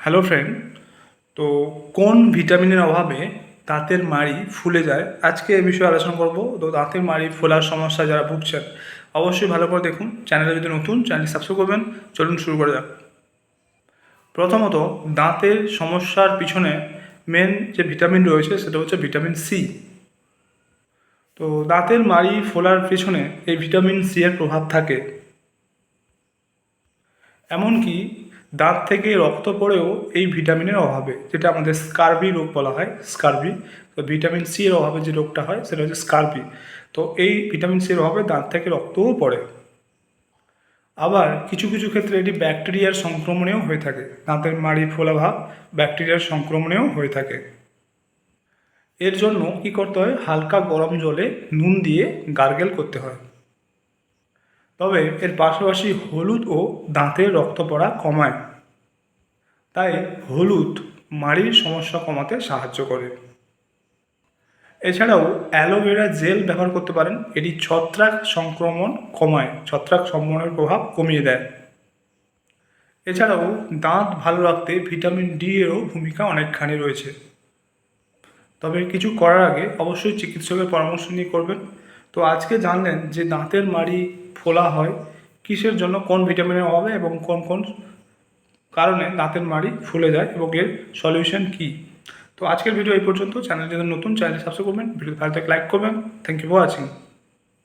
Hello friend, তো কোন ভিটামিনের অভাবে দাঁতের মাড়ি ফুলে যায়? আজকে এ বিষয়ে আলোচনা করব। তো দাঁতের মাড়ি ফোলার সমস্যা যারা ভুগছেন, অবশ্যই ভালো করে দেখুন। চ্যানেলে যদি নতুন, চ্যানেলটি সাবস্ক্রাইব করবেন। চলুন শুরু করা যাক। প্রথমত, দাঁতের সমস্যার পিছনে মেন যে ভিটামিন রয়েছে, সেটা হচ্ছে ভিটামিন সি তো দাঁতের মাড়ি ফোলার পিছনে এই ভিটামিন সি এর প্রভাব থাকে। এমনকি দাঁত থেকে রক্ত পড়েও এই ভিটামিনের অভাবে, যেটা আমাদের স্কার্বি রোগ বলা হয়, স্কার্বি। তো ভিটামিন সি এর অভাবে যে রোগটা হয়, সেটা হচ্ছে স্কার্বি। তো এই ভিটামিন সি এর অভাবে দাঁত থেকে রক্তও পড়ে। আবার কিছু কিছু ক্ষেত্রে এটি ব্যাকটেরিয়ার সংক্রমণেও হয়ে থাকে। দাঁতের মাড়ি ফোলা ভাব ব্যাকটেরিয়ার সংক্রমণেও হয়ে থাকে। এর জন্য কী করতে হয়? হালকা গরম জলে নুন দিয়ে গার্গেল করতে হয়। তবে এর পাশাপাশি হলুদ ও দাঁতের রক্ত পড়া কমায়। তাই হলুদ মাড়ির সমস্যা কমাতে সাহায্য করে। এছাড়াও অ্যালোভেরা জেল ব্যবহার করতে পারেন। এটি ছত্রাক সংক্রমণ কমায়, ছত্রাক সংক্রমণের প্রভাব কমিয়ে দেয়। এছাড়াও দাঁত ভালো রাখতে ভিটামিন ডি এরও ভূমিকা অনেকখানি রয়েছে। তবে কিছু করার আগে অবশ্যই চিকিৎসকের পরামর্শ নিয়ে করবেন। তো আজকে জানলেন যে দাঁতের মাড়ি ফোলা হয়, কিসের জন্য কোন ভিটামিনের অভাবে এবং কোন কোন কারণে দাঁতের মাড়ি ফুলে যায় এবং এর সলিউশন কী? তো আজকের ভিডিও এই পর্যন্ত। চ্যানেল যদি নতুন চ্যানেল সাবস্ক্রাইব করবেন ভিডিও ভালো লাইক করবেন। Thank you for watching